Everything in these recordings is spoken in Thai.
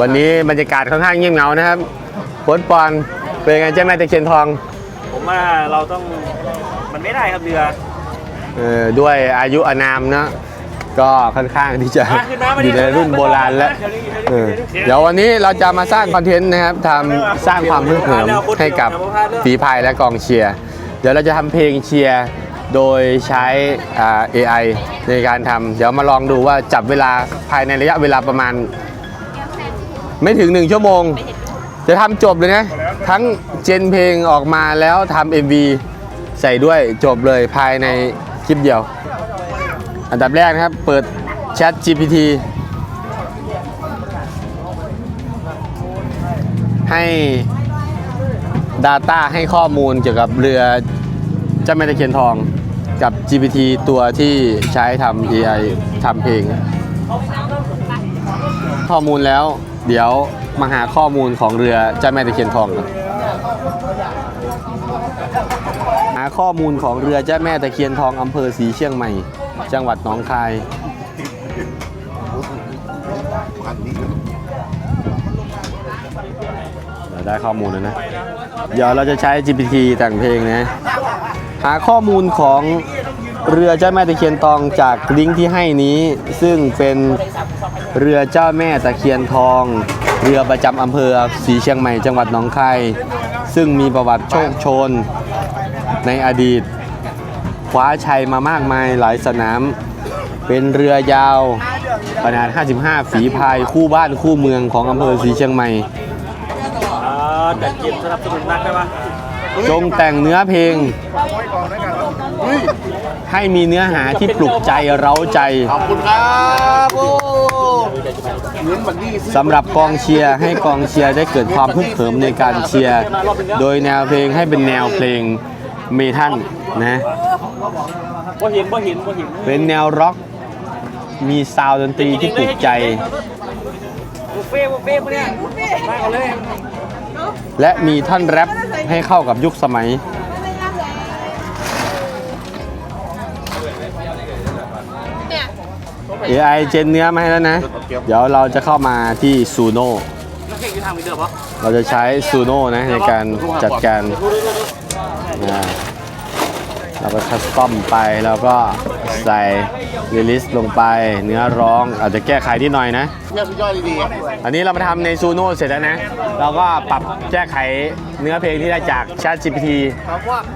วันนี้บรรยากาศค่อนข้างเงียบเหงานะครับโค้ชปอนเป็นไงเจ้าแม่ตะเคียนทอง ผมว่าเราต้องมันไม่ได้ครับเรือเออด้วยอายุอานามเนอะก็ค่อนข้างที่จะมาขึ้นมามาอดิยู่ในรุ่นโบราณแล้วเออเดี๋ยววันนี้เราจะมาสร้างคอนเทนต์นะครับทำสร้างความฮึกเหิมให้กับฝีพายและกองเชียร์เดี๋ยวเราจะทำเพลงเชียร์โดยใช้อ่า AI ในการทำเดี๋ยวมาลองดูว่าจับเวลาภายในระยะเวลาประมาณ ไม่ถึง1ชั่วโมง จะทำจบเลยนะ ทั้งเจนเพลงออกมาแล้วทำ MV ใส่ด้วยจบเลยภายในคลิปเดียว อันดับแรกนะครับ เปิด Chat GPT ให้ Data ให้ข้อมูลเกี่ยวกับเรือเจ้าแม่ตะเคียนทองกับ GPT ตัวที่ใช้ทำ AI ทำเพลง ข้อมูลแล้ว เดี๋ยวมาหาข้อมูลของเรือเจ้าแม่ตะเคียนทองกันหาข้อมูลของเรือเจ้าแม่ตะเคียนทองอำเภอศรีเชียงใหม่ จังหวัดหนองคายเราได้ข้อมูลแล้วนะ เดี๋ยวเราจะใช้ GPT แต่งเพลงนะ หาข้อมูลของเรือเจ้าแม่ตะเคียนทองจากลิงก์ที่ให้นี้ ซึ่งเป็น เรือเจ้าแม่ตะเคียนทอง เรือประจำอำเภอศรีเชียงใหม่จังหวัดหนองคายซึ่งมีประวัติโชคโชน ในอดีต คว้าชัยมามากมายหลายสนาม เป็นเรือยาวขนาด 55 ฝีพายคู่บ้านคู่เมืองของอำเภอศรีเชียงใหม่จัดเก็บสนับสนุนนักได้ปะ จงแต่งเนื้อเพลง ให้มีเนื้อหาที่ปลุกใจเร้าใจ ขอบคุณครับโอ้เงินวันนี้ซื้อสำหรับกองเชียร์ให้กองเชียร์ได้เกิดความพึกเหิมในการเชียร์ โดยแนวเพลงให้เป็นแนวเพลงเมทัลนะบ่เห็นบ่เห็นบ่เห็นเป็นแนวร็อกมีซาวด์ดนตรีที่ปลุกใจบุฟเฟ่ต์บุฟเฟ่ต์พวกเนี้ยมาก่อนเลย และมีท่อนแรปให้เข้ากับยุคสมัย AI เจนเนื้อมาให้แล้วนะ เดี๋ยวเราจะเข้ามาที่ซูโน่เราจะใช้ซูโน่นะในการจัดการ เราก็คัสตอมไปแล้วก็ใส่ลิลิสลงไปเนื้อร้องอาจจะแก้ไขนิดหน่อยนะเที่ยวย่อยดีอันนี้เรามาทำในซูโน่เสร็จแล้วนะ เราก็ปรับแก้ไขเนื้อเพลงที่ได้จาก Chat GPT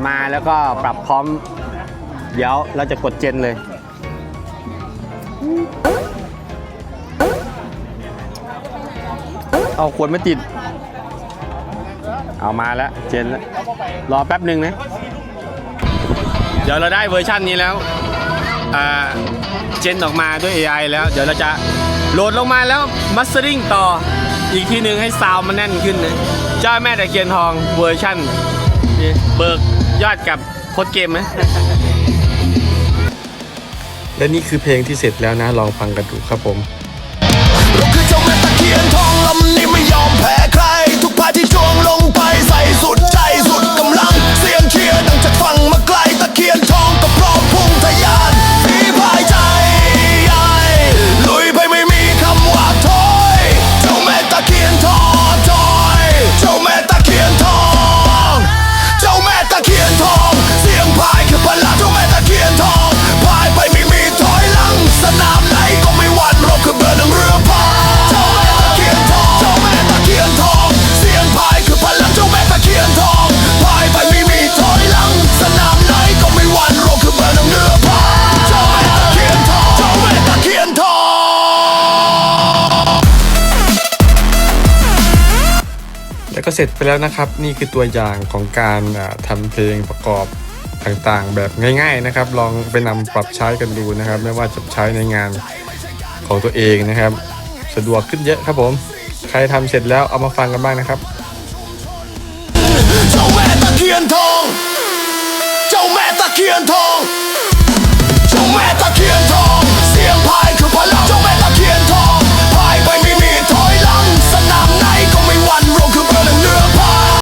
มาแล้วก็ปรับพร้อม เดี๋ยวเราจะกดเจนเลย เอาขวดไม่ติด เอามาแล้วเจนแล้วรอแป๊บหนึ่งนะ ดี๋ยวเราได้เวอร์ชันนี้แล้วอ่าเจนออกมาด้วย AI แล้ว เดี๋ยวเราจะโหลดลงมาแล้วมัส t ริงต่ออีกทีหนึ่งให้ซาวด์มันแน่นขึ้นนะเจ้าแม่ตะเคียนทองเวอร์ชั่นนี่เบิกยอดกับโค้ดเกมไหมและนี่คือเพลงที่เสร็จแล้วนะ ลองฟังกันดูครับผมเราคือเจ้าแม่ตะเคียนทองลำนี้ไม่ยอมแพ้ใคร ทุกพายที่จวงลงไปใส่สุดใจสุด สร็จไปแล้วนะครับ นี่คือตัวอย่างของการอ่าทำเพลงประกอบต่างๆ แบบง่าย ๆนะครับ ลองไปนำปรับใช้กันดูนะครับ ไม่ว่าจะใช้ในงานของตัวเองนะครับ สะดวกขึ้นเยอะครับผม ใครทำเสร็จแล้วเอามาฟังกันบ้างนะครับเจ้าแม่ตะเคียนทอง เจ้าแม่ตะเคียนทอง